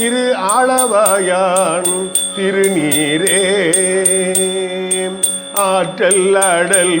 திரு ஆளவாயான் திருநீரே. ஆற்றல் அடல்